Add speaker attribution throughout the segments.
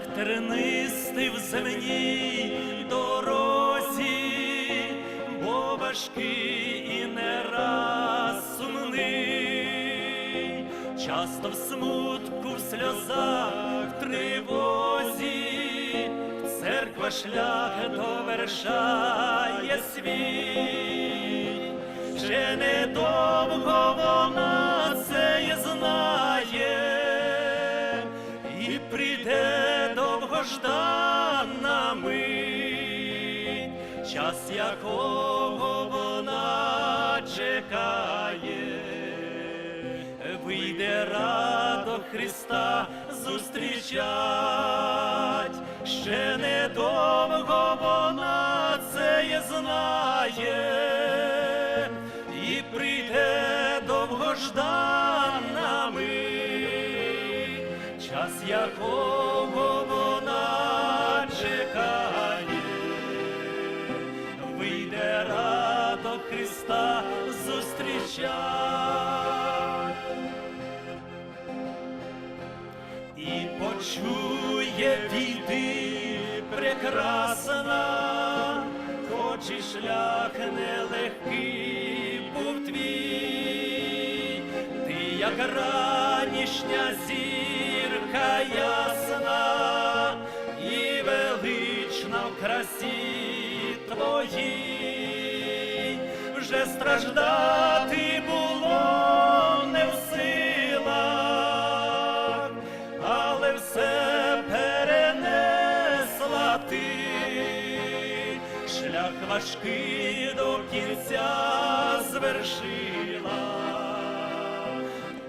Speaker 1: Шлях тернистий в земній дорозі, бо важкий і не раз сумний, часто в смутку, в сльозах, в тривозі, церква шлях довершає свій, ще недовго вона це знає і прийде довгождана мить, час якого вона чекає, вийде радо Христа зустрічать, ще недовго вона це й знає, і прийде довгождана мить, час якого зустрічать. І почує війди прекрасна, хоч і шлях нелегкий був твій, ти як ранішня зірка ясна і велична в красі твоїй, вже страждати було не в силах, але все перенесла ти, шлях важкий до кінця звершила,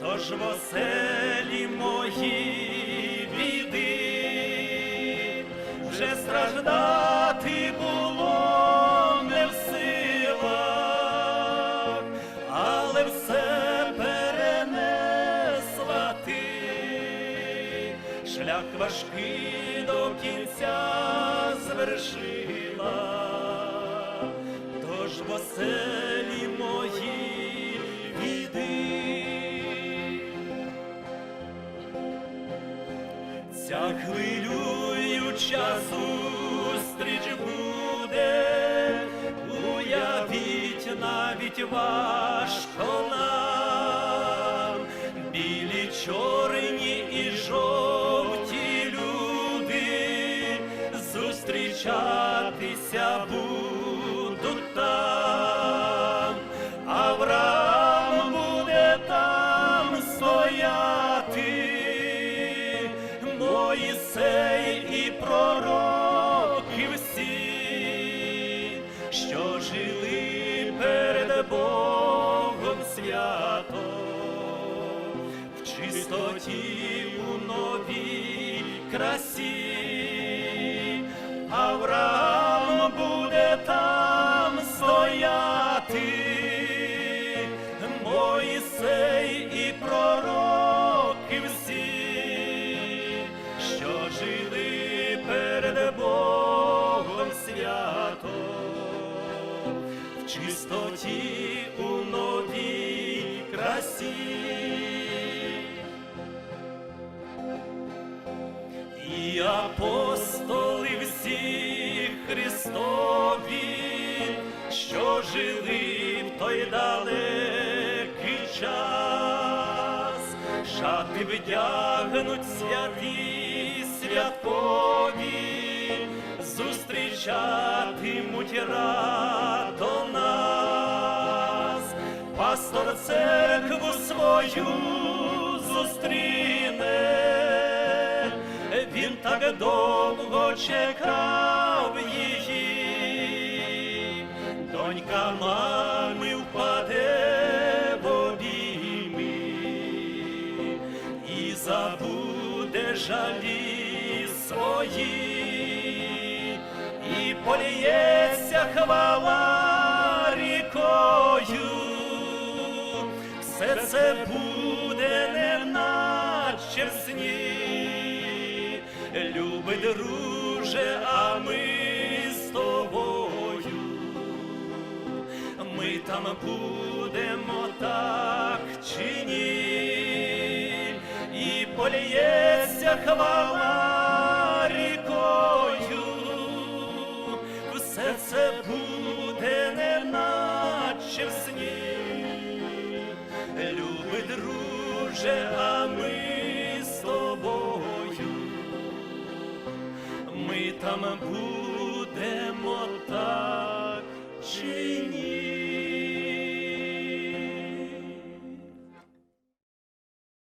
Speaker 1: тож в оселі мої віди, вже страждати шлях важкий до кінця звершила, тож в оселі мої віди. Ця хвилююча зустріч буде, уявіть навіть важко нам, білі, чорні зустрічатися будуть там, Авраам буде там стояти. Моїсей і пророки всі, що жили перед Богом свято, в чистоті у новій красі, Авраам буде там стояти, Моїсей і пророки всі що жили перед Богом свято, в чистоті у новій красі. Всі Христові, що жили в той далекий час, шати вдягнуть святі святкові, зустрічатимуть радо нас, пастор церкву свою зустріне, він так довго чекав жалі свої, і поліється хвала рікою, все це буде не наче в сні, любий друже, а ми з тобою. Ми там будемо так чи ні, і Хвала рікою, все це буде, неначе в сні, люби, друже, а ми з тобою, ми там будемо так чи ні.